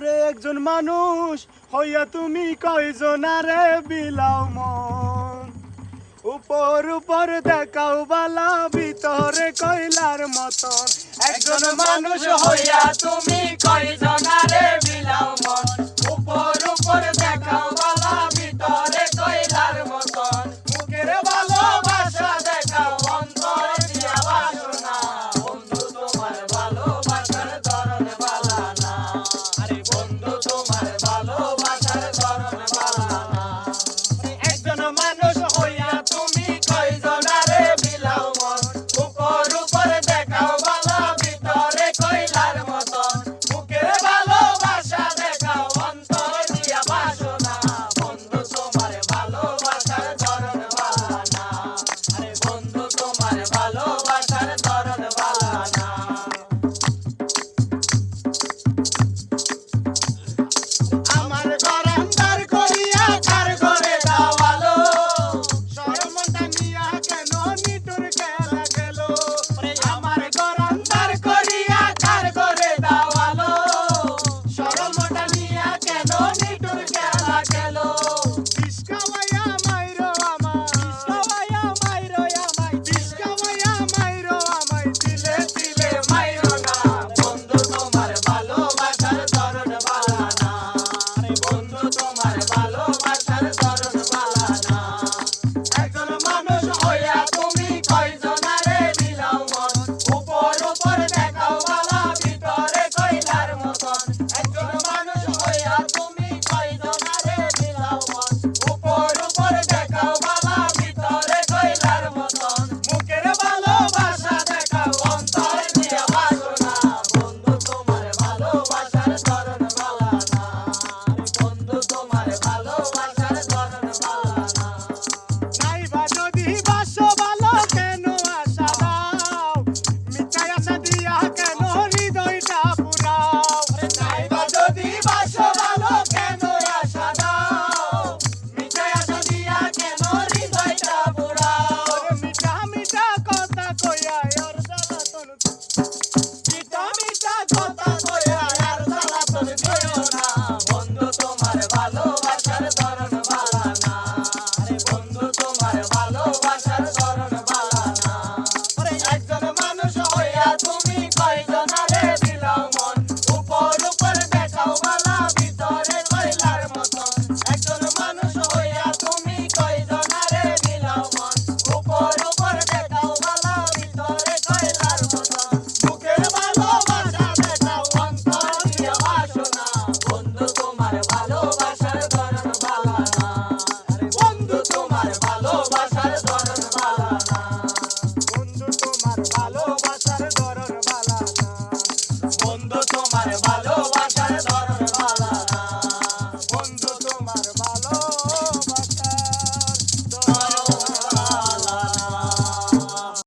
ওরে একজন মানুষ, হইয়া তুমি কয়জন? আরে বিলাও মন। উপর উপর দেখাও বালা, ভিতরে কইলার মতন। একজন মানুষ হইয়া তুমি কয়জন?